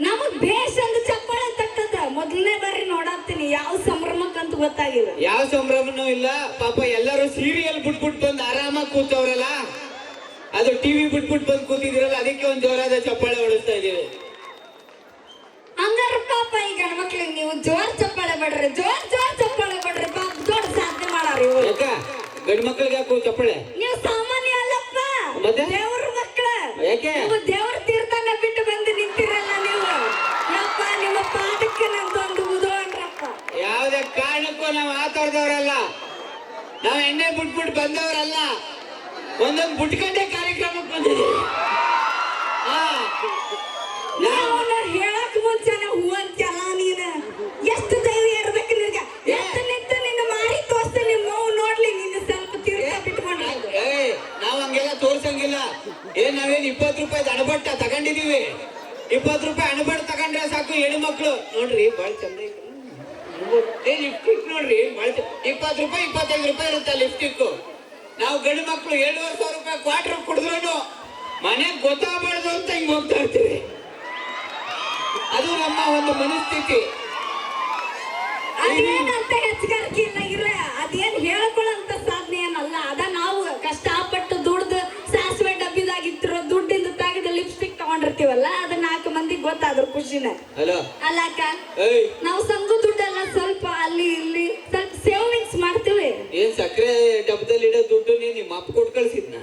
ನಮಗ್ ಬೇಷ್ ಅಂದ್ ಚಪ್ಪಾಳೆ ತಟ್ಟದ. ಮೊದಲನೇ ಬಾರಿ ನೋಡಾತೀನಿ ಯಾವ ಸಂಭ್ರಮಕ್ಕಂತ ಗೊತ್ತಾಗಿಲ್ಲ. ಯಾವ ಸಂಭ್ರಮನೂ ಇಲ್ಲ. ಪಾಪ ಎಲ್ಲರೂ ಸೀರಿಯಲ್ ಬಿಟ್ಬಿಟ್ಟು ಬಂದು ಆರಾಮಾಗಿ ಕೂತವ್ರಲ್ಲ. ಅದು ಟಿವಿ ಬಿಟ್ಬಿಟ್ಟು ಬಂದು ಕೂತಿದ್ರಲ್ಲ ಅದಕ್ಕೆ ಒಂದ್ ಜೋರಾದ ಚಪ್ಪಾಳೆ ಹೊಡಿಸ್ತಾ ಇದೀವಿ ಹಂಗಾರ ಪಾಪ ಈ ಗಂಡ್ಮಕ್ಳಿಗೆ ನೀವು ಜೋರ್ ಚಪ್ಪಾಳೆ ಬಿಡ್ರಿ ಜೋರ್ ಜೋರ್ ಚಪ್ಪಾಳೆ ಬಿಡ್ರಿ ಪಾಪ ದೊಡ್ಡ ಸಾಧನೆ ಮಾಡಾರ ಗಂಡ್ ಮಕ್ಳಿಗೆ ಯಾಕೋ ಚಪ್ಪಾಳೆ? ನೀವು ಸಾಮಾನ್ಯ ಅಲ್ಲಪ್ಪ. ಮತ್ತೆ? ದೇವ್ರ ಮಕ್ಕಳ ಯಾಕೆ? ನಾವು ಆತೋರ್ದವ್ರಲ್ಲ ನಾವ್ ಎಣ್ಣೆ ಬಿಟ್ಬಿಟ್ಟು ಬಂದವರಲ್ಲ. ಒಂದೊಂದು ಬುಟ್ಕಂಡೆ ಕಾರ್ಯಕ್ರಮಕ್ಕೆ ಬಂದಿದ್ದೀವಿ. ನಾವು ಅವನ ಹೇಳಕ್ ಮುಂಚೆನೆ ಹೂ ಅಂತ್ಯಲ್ಲ ನೀನ? ಎಷ್ಟು ಧೈರ್ಯ ಇರ್ಬೇಕು ನಿನಗೆ? ಎಷ್ಟು ನಿಂತು ನಿನ್ನ ಮಾರಿ ತೋರ್ಸ್ತೆ ನಿಮ್ಮ ಮಗು ನೋಡ್ಲಿ ನಿನ್ನ ಸ್ವಲ್ಪ ತೀರ್ಥ ಬಿಟ್ಕೊಂಡ್ರೆ ಏ ನಾವ್ ಹಂಗೆಲ್ಲ ತೋರ್ಸಂಗಿಲ್ಲ. ಏನ್ ನಾವೇನು ಇಪ್ಪತ್ತು ರೂಪಾಯಿ ಅಣಬಟ್ಟ ತಗೊಂಡಿದೀವಿ ಇಪ್ಪತ್ತು ರೂಪಾಯಿ ಅಣಬಟ್ ತಗೊಂಡ್ರೆ ಸಾಕು ಹೆಣ್ಮಕ್ಳು ನೋಡ್ರಿ ಬಾಳ್ ಚಂದ ಏ ಲಿಪ್ಟಿಕ್ ನೋಡ್ರಿ ಮಳೆ ಇಪ್ಪತ್ತು ರೂಪಾಯಿ ಇಪ್ಪತ್ತೈದು ರೂಪಾಯಿ ಇರುತ್ತೆ ಲಿಪ್ಟಿಕ್ ನಾವು ಗಂಡು ಮಕ್ಕಳು ಏಳುವರೆ ಸಾವಿರ ರೂಪಾಯಿ ಕ್ವಾರ್ಟರ್ ಕುಡಿದ್ರು ಮನೆಗ್ ಗೊತ್ತಾಗಬಾರ್ದು ಅಂತ ಹಿಂಗ್ ಹೋಗ್ತಾ ಇರ್ತೀವಿ. ಅದು ನಮ್ಮ ಒಂದು ಮನಸ್ಥಿತಿ. ಅದೇನಂತ ಹೆಚ್ಚುಗಾರಿಕೆ ಇಲ್ಲ ಇರ ಅದೇನ್ ಹೇಳ್ಕೊಳ್ಳಂತ ಸಾಧನೆ ಏನಲ್ಲ. ಅದ ನಾವು ಕಷ್ಟಪಟ್ಟು ದುಡ್ದು ಸಾಸಿವೆ ಡಬ್ಬಿದಾಗಿತ್ತಿರೋ ದುಡ್ಡಿಂದ ತೆಗೆದು ಲಿಪ್ಸ್ಟಿಕ್ ತಗೊಂಡಿರ್ತೀವಲ್ಲ ಅದ ನಾಲ್ಕು ಮಂದಿಗೆ ಗೊತ್ತಾದ್ರು ಖುಷಿನ. ಅಲ್ಲ ಅಕ್ಕ ನಾವು ಸಂಘ ಡಬ್ಬದಲ್ಲಿ ಇಡೋ ದುಡ್ಡು ನೀನ್ ನಿಮ್ಮ ಅಪ್ಪ ಕೊಟ್ಟು ಕಳ್ಸಿದ್ನ.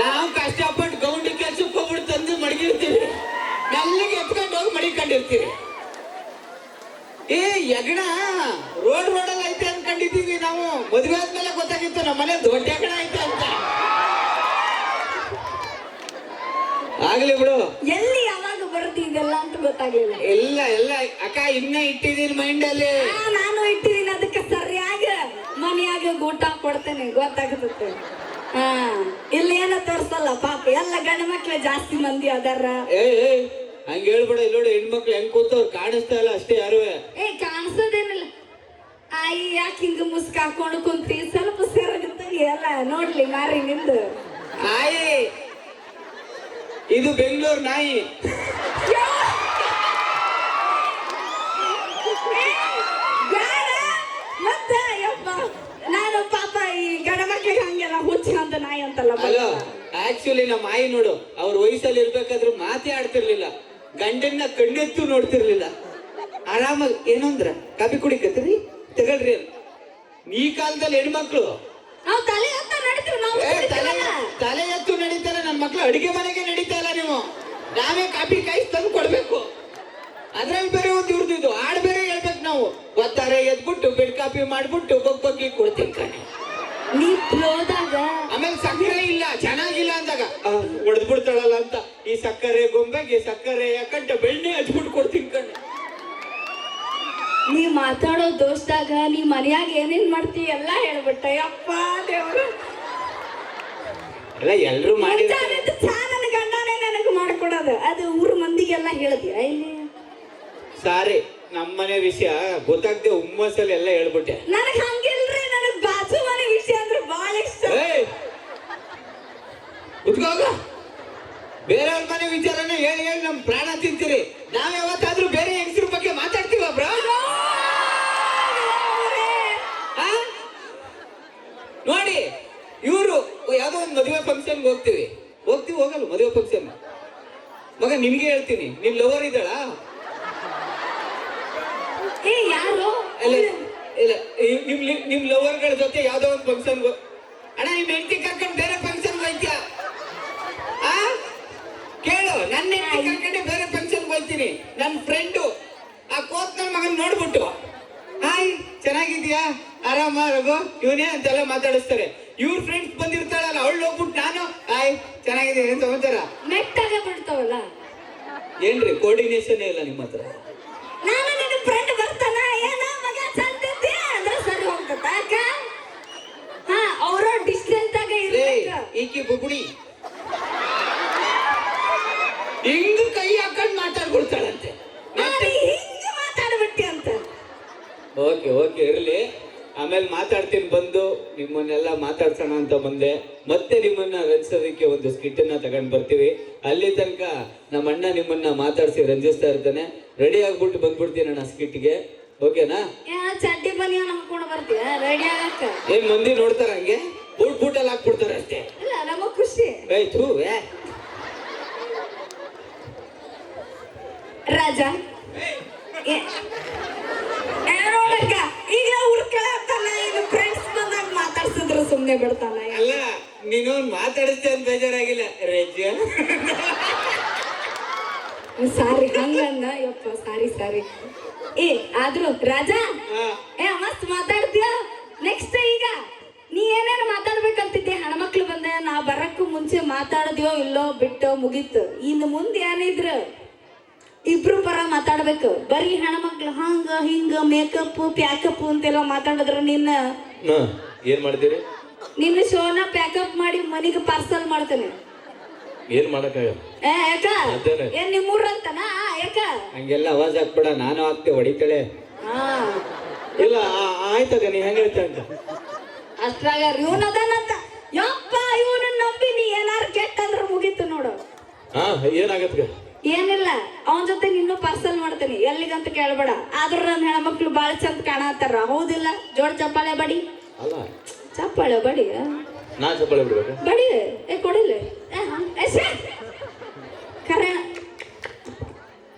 ನಾವು ಕಷ್ಟಪಟ್ಟು ಗೌಂಡಿ ಕೆಲ್ಸಕ್ಕೆ ಹೋಗ್ಬಿಟ್ಟು ತಂದು ಮಡಗಿರ್ತೀವಿ. ನಲ್ಲಿಗೆ ಎತ್ಕೊಂಡು ಹೋಗಿ ಮಡಿಕೊಂಡಿರ್ತೀವಿ. ಏ, ಯಗಣ, ರೋಡ್ ರೋಡಲ್ಲಿ ಐತೆ ಅನ್ಕೊಂಡಿದ್ದೀವಿ ನಾವು. ಮದುವೆ ಆದ್ಮೇಲೆ ಗೊತ್ತಾಗಿತ್ತು ನಮ್ಮ ಮನೆ ದೊಡ್ಡ ಯಗಣ ಐತೆ ಅಂತ. ಆಗ್ಲಿ ಬಿಡು. ಎಲ್ಲಿ ಬರುತ್ತೆ ಇದೆಲ್ಲ ಅಂತ ಗೊತ್ತಾಗ್ಲಿಲ್ಲ. ಎಲ್ಲ ಎಲ್ಲ ಅಕ್ಕ ಇನ್ನ ಇಟ್ಟಿದೀನಿ ಮೈಂಡಲ್ಲಿ ಆ, ನಾನು ಇಟ್ಟಿದ್ದೀನಿ ಅದಕ್ಕೆ ಸರಿಯಾಗ ಮನೆಯಾಗ ಊಟ ಕೊಡ್ತೇನೆ ಗೊತ್ತಾಗುತ್ತೆ ಹಾ ಇಲ್ಲಿ ಏನ ತೋರ್ಸಲ್ಲ ಪಾಪ ಎಲ್ಲ ಗಂಡ ಮಕ್ಳು ಜಾಸ್ತಿ ಮಂದಿ ಅದಾರ. ಏ ಏ ಹಂಗ ಹೇಳ್ಬೇಡ ಇಲ್ಲಿ ನೋಡಿ ಹೆಣ್ಮಕ್ಳು ಹೆಂಗ್ ಕೂತವ್ರು ಕಾಣಿಸ್ತಾ ಇಲ್ಲ ಅಷ್ಟೇ ಯಾರು ಏ ಕಾಣಿಸೋದೇನಿಲ್ಲ. ಆಯಿ ಯಾಕೆ ಹಿಂಗ ಮುಸ್ಕ ಹಾಕೊಂಡು ಕುಂತಿ? ಸ್ವಲ್ಪ ಸೆರಗುತ್ತಾಗಿ ಎಲ್ಲ ನೋಡ್ಲಿ ಮಾರಿ ನಿಂದು. ಆಯಿ ಇದು ಬೆಂಗಳೂರು ನಾಯಿ. ಮತ್ತ ಯಪ್ಪ ನಾನು ಪಾಪ ಈ ಗಂಡ ಮಕ್ಳಿಗೆ ಹಂಗೆಲ್ಲ ಹುಚ್ಚ ಅಂತ ನಾಯಿ ಅಂತಲ್ಲ ಅಲೋ ಆಕ್ಚುಲಿ ನಮ್ಮ ಆಯಿ ನೋಡು ಅವ್ರ ವಯಸ್ಸಲ್ಲಿ ಇರ್ಬೇಕಾದ್ರೂ ಮಾತೇ ಆಡ್ತಿರ್ಲಿಲ್ಲ ಗಂಡನ್ನ ಕಣ್ಣೆತ್ತು ನೋಡ್ತಿರ್ಲಿಲ್ಲ ಆರಾಮಾಗಿ ಏನಂದ್ರ ಕಾಫಿ ಕುಡಿಕತ್ರಿ ತಗೊಳ್ರಿ. ಈ ಕಾಲದಲ್ಲಿ ಹೆಣ್ಮಕ್ಳು ನಾವು ತಲೆ ಅಂತ ನಡೀತೀವಿ ನಾವು. ತಲೆ ಎತ್ತು ನಡೀತಾರೆ ನನ್ನ ಮಕ್ಳು ಅಡಿಗೆ ಮನೆಗೆ ನಡೀತಾ ಇಲ್ಲ ನೀವು ನಾವೇ ಕಾಪಿ ಕಾಯಿಸಿ ತಂದು ಕೊಡ್ಬೇಕು. ಅದ್ರಲ್ಲಿ ಬೇರೆ ಒಂದು ಇವ್ರದ್ದು ಆಡ್ ಬೇರೆ ಹೇಳ್ಬೇಕು ನಾವು. ಒತ್ತಾರೆ ಎದ್ಬಿಟ್ಟು ಬೆಡ್ ಕಾಪಿ ಮಾಡ್ಬಿಟ್ಟು ಬಗ್ ಬಗ್ಗಿ ಕೊಡ್ತೀನಿ ಕಣೆ. ನೀ ಆಮೇಲೆ ಸಕ್ಕರೆ ಇಲ್ಲ ಚೆನ್ನಾಗಿಲ್ಲ ಅಂದಾಗ. ಹೊಡೆದ್ ಬಿಡ್ತಾಳಲ್ಲ ಅಂತ. ಈ ಸಕ್ಕರೆ ಗೊಂಬೆಗೆ ಸಕ್ಕರೆ ಯಾಕಂಟ ಬೆಣ್ಣೆ ಹಚ್ಬಿಟ್ಟು ಕೊಡ್ತೀನಿ ಕಣೆ. ನೀ ಮಾತಾಡೋ ದೋಸ್ತಾಗ ನೀ ಮನ್ಯಾಗ ಏನೇನ್ ಮಾಡ್ತಿ ಎಲ್ಲ ಹೇಳ್ಬಿಟ್ಟ. ಯಪ್ಪ ಎಲ್ಲರೂ ಎಲ್ಲ ಎಲ್ರು ಮಾಡಿರ್ತಾರೆ. ಮಾಡ್ಕೊಡೋದು ಅದು ಊರ ಮಂದಿಗೆಲ್ಲ ಹೇಳ್ದಿಯ ಇಲ್ಲಿ ಸಾರಿ ನಮ್ಮನೆ ವಿಷಯ ಗೊತ್ತಾಗ್ದೆ ಹುಮ್ಮಸ್ಸಲ್ಲಿ ಎಲ್ಲ ಹೇಳ್ಬಿಟ್ಟೆ. ನನಗೆ ಹಂಗಿಲ್ರಿ ನನಗ್ ಬಾಜು ಮನೆ ವಿಷಯ ಅಂದ್ರೆ ಭಾಳ ಇಷ್ಟ! ಕುತ್ಕೋಗ ಬೇರೆಯವ್ರ ಮನೆ ವಿಚಾರನ ಹೇಳಿ ಹೇಳಿ ನಮ್ಮ ಪ್ರಾಣ ತಿಂತೀರಿ. ನಾವ್ ಯಾವತ್ತಾದ್ರೂ ಬೇರೆ ಹೆಂಗಸ್ರ ಬಗ್ಗೆ ಮಾತಾಡ್ತೀವ ಬ್ರಾ? ನೋಡಿ ಇವರು ಯಾವ್ದೋ ಒಂದು ಮದುವೆ ಫಂಕ್ಷನ್ಗೆ ಹೋಗ್ತೀವಿ. ಹೋಗ್ತೀವಿ ಹೋಗಲ್ಲ ಮದುವೆ ಫಂಕ್ಷನ್ ಮಗ ನಿನ್ಗೆ ಹೇಳ್ತೀನಿ. ನಿನ್ ಲವರ್ ಇದ್ದಾಳಾ? ಏ ಯಾರು? ಇಲ್ಲ ಇಲ್ಲ ನಿಮ್ ಲಿ- ನಿಮ್ ಲವರ್ಗಳ ಜೊತೆ ಯಾವ್ದೋ ಒಂದು ಫಂಕ್ಷನ್ ಅಣ್ಣ ನಿಮ್ ಹೆಂಡತಿ ಕರ್ಕೊಂಡು ಬೇರೆ ಫಂಕ್ಷನ್ ಹೋಯ್ತೀಯ? ಆ? ಕೇಳು ನನ್ನ ಹೆಂಡತಿ ಕರ್ಕೊಂಡು ಬೇರೆ ಫಂಕ್ಷನ್ ಹೋಯ್ತೀನಿ. ನನ್ನ ಫ್ರೆಂಡು ಆ ಕೋತ್ ನನ್ನ ಮಗನ್ ನೋಡ್ಬಿಟ್ಟು. ಹಾಯ್ ಚೆನ್ನಾಗಿದ್ಯಾ? ಆರಾಮ ರಘು? ಇವನೇ ಅಂತೆಲ್ಲ ಮಾತಾಡಿಸ್ತಾರೆ. ಇವ್ರ ಫ್ರೆಂಡ್ಸ್ ಬಂದಿರ್ತಾಳಲ್ಲ ಅವಳು ಹೋಗ್ಬಿಟ್ಟು ನಾನು ಆಯ್ ಚೆನ್ನಾಗಿದೆ ಅಂತ ಸಮಾಚಾರ? ಮೆಟ್ಟಾಗ ಬಿಡ್ತಾವಲ್ಲ? ಏನ್ರಿ ಕೋರ್ಡಿನೇಷನ್ ಇಲ್ಲ ನಿಮ್ಮ ಹತ್ರ? ನಾನು ನಿನ್ನ ಫ್ರೆಂಡ್ ಬರ್ತಾನ? ಏನ ಮಗ ಚಂದಿದ್ದೆ ಅಂದ್ರೆ ಸರಿ ಹೋಗ್ತದ ಅಕ್ಕ ಹಾ ಅವ್ರ ಡಿಸ್ಟೆನ್ಸ್ ಆಗ ಇರ್ಬೇಕು. ಈಕಿ ಬುಗುಡಿ ಹಿಂಗ್ ಕೈ ಹಾಕೊಂಡ್ ಮಾತಾಡ್ಕೊಳ್ತಾಳಂತೆ ನಾನು ಹಿಂಗ ಮಾತಾಡ್ಬಿಟ್ಟಿ ಅಂತ ಓಕೆ ಓಕೆ ಇರ್ಲಿ. ಆಮೇಲೆ ಮಾತಾಡ್ತೀನಿ ಬಂದು ನಿಮ್ಮನ್ನೆಲ್ಲ ಮಾತಾಡ್ಸೋಣ ಅಂತ ಬಂದೆ. ಮತ್ತೆ ನಿಮ್ಮನ್ನ ರಂಜಿಸೋದಕ್ಕೆ ಒಂದು ಸ್ಕಿಟ್ ಅನ್ನ ತಗೊಂಡ್ ಬರ್ತೀವಿ. ಅಲ್ಲಿ ತನಕ ನಮ್ಮ ಅಣ್ಣ ನಿಮ್ಮನ್ನ ಮಾತಾಡಿಸಿ ರಂಜಿಸ್ತಾ ಇರ್ತಾನೆ. ರೆಡಿ ಆಗ್ಬಿಟ್ಟು ಬಂದ್ಬಿಡ್ತೀನಿ ಅಣ್ಣ ಸ್ಕಿಟ್ಗೆ ಓಕೆನಾ? ಏನ್ ಮಂದಿ ನೋಡ್ತಾರ ಹಂಗೆ? ಬೂಟ್ ಬೂಟಲ್ಲಿ ಹಾಕ್ಬಿಡ್ತಾರೆ ಅಷ್ಟೇ. ಖುಷಿ. ಆಯ್ತು ರಾಜ. ಏ. ಈಗ ಉರ್ಕೊಳತ್ತಲ್ಲ ಇದು ಫ್ರೆಂಡ್ಸ್ ಬಂದಾಗ ಮಾತಾಡ್ಸಿದ್ರು ಸುಮ್ನೆ ಬಿಡ್ತಾನ ಅಲ್ಲ ನೀನು ಮಾತಾಡಿಸ್ತೇ ಅಂತ ಬೇಜಾರಾಗಿಲ್ಲ. ರಜ ಸಾರಿ ಹಂಗಂದ ಯಪ್ಪ ಸಾರಿ ಸಾರಿ. ಏ ಆದ್ರೂ ರಾಜಾ. ಏ ಮಸ್ತ್ ಮಾತಾಡ್ತೀಯ? ನೆಕ್ಸ್ಟ್ ಈಗ ನೀ ಏನೇನು ಮಾತಾಡ್ಬೇಕಂತಿದ್ದೆ? ಹೆಣ್ಮಕ್ಳು ಬಂದೆ ನಾ ಬರಕ್ಕೂ ಮುಂಚೆ ಮಾತಾಡಿದ್ಯೋ ಇಲ್ಲೋ ಬಿಟ್ಟೋ ಮುಗೀತು. ಇನ್ನು ಮುಂದೆ ಏನಿದ್ರು? ಇಬ್ರು ಪರ ಮಾತಾಡ್ಬೇಕು. ಬರೀ ಹೆಣ್ಮಕ್ಳು ಹಂಗ ಹಿಂಗ ಮೇಕಪ್ ಪ್ಯಾಕಪ್ ಅಂತೆಲ್ಲ ಮಾತಾಡಿದ್ರ ನಿನ್ನ ಏನ್ ಮಾಡ್ತೀರಿ ನಿನ್ನ ಶೋನ ಪ್ಯಾಕಪ್ ಮಾಡಿ ಮನೆಗೆ ಪಾರ್ಸಲ್ ಮಾಡ್ತೇನೆ. ಏನ್ ಮಾಡಕ್ಕಾಗಲ್ಲ? ಏ ಯಾಕ? ನಿಮ್ಮೂರ ಏನ್ ನಿಮ್ಮೂರಂತನ ಯಾಕ? ಹಂಗೆಲ್ಲ ಅವಾಜ್ ಹಾಕ್ಬೇಡ ನಾನು ಹಾಕ್ತೆ ಹೊಡಿತಾಳೆ. ಹಾ. ಇಲ್ಲ ಆ- ಆಯ್ತದ ನೀ ಹೆಂಗ ಹೇಳ್ತ ಅಂತ. ಅಷ್ಟ್ರಾಗ ಇವನ್ ಅದಾನಂತ. ಯಪ್ಪ ಇವನ ನಂಬಿ ನೀ ಏನಾರು ಕೆಟ್ಟ ಅಂದ್ರೆ ಮುಗೀತು ನೋಡು. ಹಾ ಏನಾಗತ್ಗ ಏನಿಲ್ಲ ಅವನ ಜೊತೆ ಇನ್ನೂ ಪಾರ್ಸಲ್ ಮಾಡ್ತೀನಿ. ಎಲ್ಲಿಗಂತ ಕೇಳ್ಬೇಡ. ಆದ್ರೂ ನನ್ನ ಹೆಣ್ಮಕ್ಳು ಬಾಳ ಚಂದ ಕಾಣತ್ತಾರ. ಹೌದಿಲ್ಲ? ಜೋಡ್ ಚಪ್ಪಾಳೆ ಬಡಿ. ಚಪ್ಪಾಳೆ ಬಡಿ ನಾ ಚಪ್ಪಾಳೆ ಬಿಡ್ಬೇಕ? ಬಡಿ. ಏ ಕೊಡಿಲ್ಲ. ಕರೆ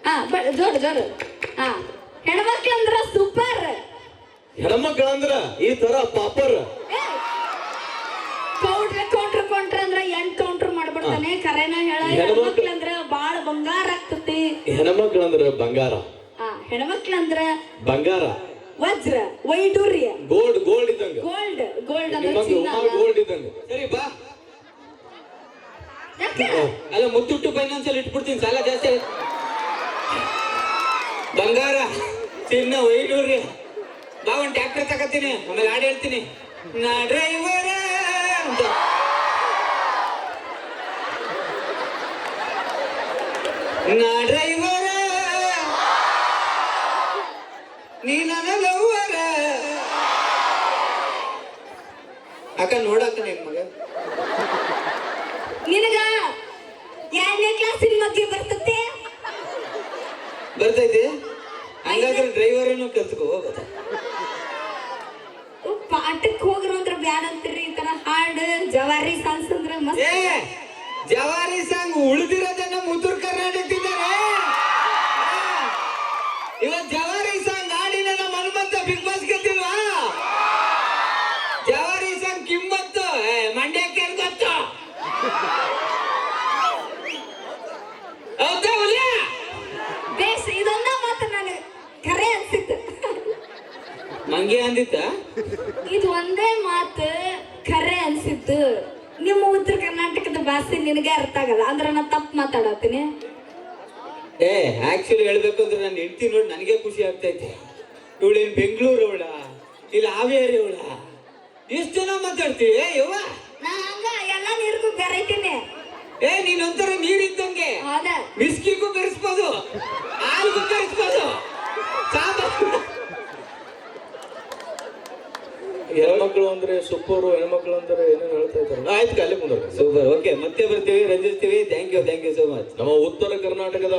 ಹಾ ಜೋರು ಜೋರು. ಹಾ ಹೆಣ್ಮಕ್ಳಂದ್ರ ಸೂಪರ್ ಹೆಣ್ಮಕ್ಳಂದ್ರ ಈ ತರ ಪಾಪರ್ ಕೌಂಟ್ರ್ ಕೌಂಟ್ರ್ ಕೌಂಟ್ರ್ ಅಂದ್ರ ಎಂಟ್ ಕೌಂಟ್ರ್ ಮಾಡ್ಬಿಡ್ತಾನೆ. ಕರೆನ ಹೇಳ ಹೆಣ್ಮಕ್ಳು- ಬಂಗಾರ ಆಗ್ತತಿ. ಹೆಣ್ಮಕ್ಳಂದ್ರ ಬಂಗಾರ. ಆ ಹೆಣ್ಮಕ್ಳಂದ್ರ ಬಂಗಾರ. ವಜ್ರ ವೈಡೂರ್ಯ. ಗೋಲ್ಡ್ ಗೋಲ್ಡ್ ಇದ್ದಂಗ. ಗೋಲ್ಡ್ ಗೋಲ್ಡ್ ಅಂದ್ರೆ ಚಿನ್ನ ಅಲ್ಲ. ಗೋಲ್ಡ್ ಇದ್ದಂಗ. ಸರಿ ಬಾ. ಯಾಕೆ? ಅಲ್ಲ ಮುತ್ತುಟ್ಟು ಫೈನಾನ್ಸ್ ಅಲ್ಲಿ ಇಟ್ಬಿಡ್ತೀನಿ ಸಾಲ ಜಾಸ್ತಿ. ಬಂಗಾರ ಚಿನ್ನ ವೈಡೂರ್ಯ. ಬಾ ಒಂದು ಟ್ಯಾಕ್ಟರ್ ತಗೋತೀನಿ ಆಮೇಲೆ ಹಾಡು ಹೇಳ್ತೀನಿ. ನಾ ಡ್ರೈವರ್ ಅಂತ. ನಾ ಡ್ರೈವರ ನೀ ನನ್ನ ಲವ್ವರ ಅಕ್ಕ ನೋಡಕ್ಕ ನಿನ್ ಮಗ. ನಿನಗ ಎರಡನೇ ಕ್ಲಾಸಿನ ಮಧ್ಯೆ ಬರ್ತತೆ? ಬರ್ತೈತಿ? ಹಂಗಾದ್ರೆ ಡ್ರೈವರನ್ನು ಕಲ್ತ್ಕೋ ಹೋಗೋದು? ಪಾಠಕ್ ಹೋಗ್ರು ಅಂದ್ರ ಬ್ಯಾಡ ಅಂತೀರಿ ಈ ತರ ಹಾಡು ಜವಾರಿ ಸಾಂಗ್ಸ್ ಅಂದ್ರ ಮಸ್ತ್. ಜವಾರಿ ಸಾಂಗ್ ಉಳಿದಿರೋದನ್ನ ಮುತ್ತೂರ್ ಕರ್ನಾಟಕದಿದ್ದಾರೆ ಇವತ್ ಜವಾರಿ ಸಾಂಗ್ ಹಾಡಿನ ನಮ್ಮ ಹನುಮಂತ ಬಿಗ್ ಬಾಸ್ ಗೆದ್ದಿಲ್ವಾ? ಜವಾರಿ ಸಾಂಗ್ ಕಿಮ್ಮತ್ತು. ಮಂಡ್ಯಕ್ಕೆ ಗೊತ್ತು? ಬೇಸ್ ಇದೊಂದ ಮಾತು ನನಗೆ ಕರೆ ಅನ್ಸಿತ್ತು. ಮಂಗೆ ಅಂದಿತ್ತ? ಇದು ಒಂದೇ ಮಾತು ಕರೆ ಅನ್ಸಿತ್ತು. ನಿಮ್ಮ ಉತ್ತರ ಕರ್ನಾಟಕದ ಭಾಷೆ ನಿನಗೆ ಅರ್ಥ ಆಗಲ್ಲ. ಅಂದ್ರೆ ನಾ ತಪ್ಪು ಮಾತಾಡತ್ತೀನಿ. ಏ ಆಕ್ಚುಲಿ ಹೇಳ್ಬೇಕು ಅಂದ್ರೆ ನಾನು ಹೆಂಡತಿ ನೋಡಿ ನನಗೆ ಖುಷಿ ಆಗ್ತೈತೆ. ಇವಳೇನ್ ಬೆಂಗಳೂರು ಅವಳ? ಇಲ್ಲ ಹಾವೇರಿ ಅವಳ? ಎಷ್ಟು ಜನ ಮಾತಾಡ್ತೀವಿ ಏ ಯವ್ವ! ನಾ ಹಂಗ ಎಲ್ಲ ನೀರಿಗೂ ಬೆರೈತೀನಿ. ಏ ನೀನ್ ಒಂಥರ ನೀರಿದ್ದಂಗೆ. ಹೌದ. ಬಿಸ್ಕಿಗೂ ಸೂಪರ್ ಹೆಣ್ಮಕ್ಳು ಅಂದ್ರೆ ಏನೇನು ಹೇಳ್ತಾ ಇದ್ದಾರೆ? ಆಯ್ತು ಅಲ್ಲಿ ಮುಂದೆ ಸೂಪರ್ ಓಕೆ ಮತ್ತೆ ಬರ್ತೀವಿ ರಂಜಿಸ್ತೀವಿ. Thank you thank you so much ನಮ್ಮ ಉತ್ತರ ಕರ್ನಾಟಕದ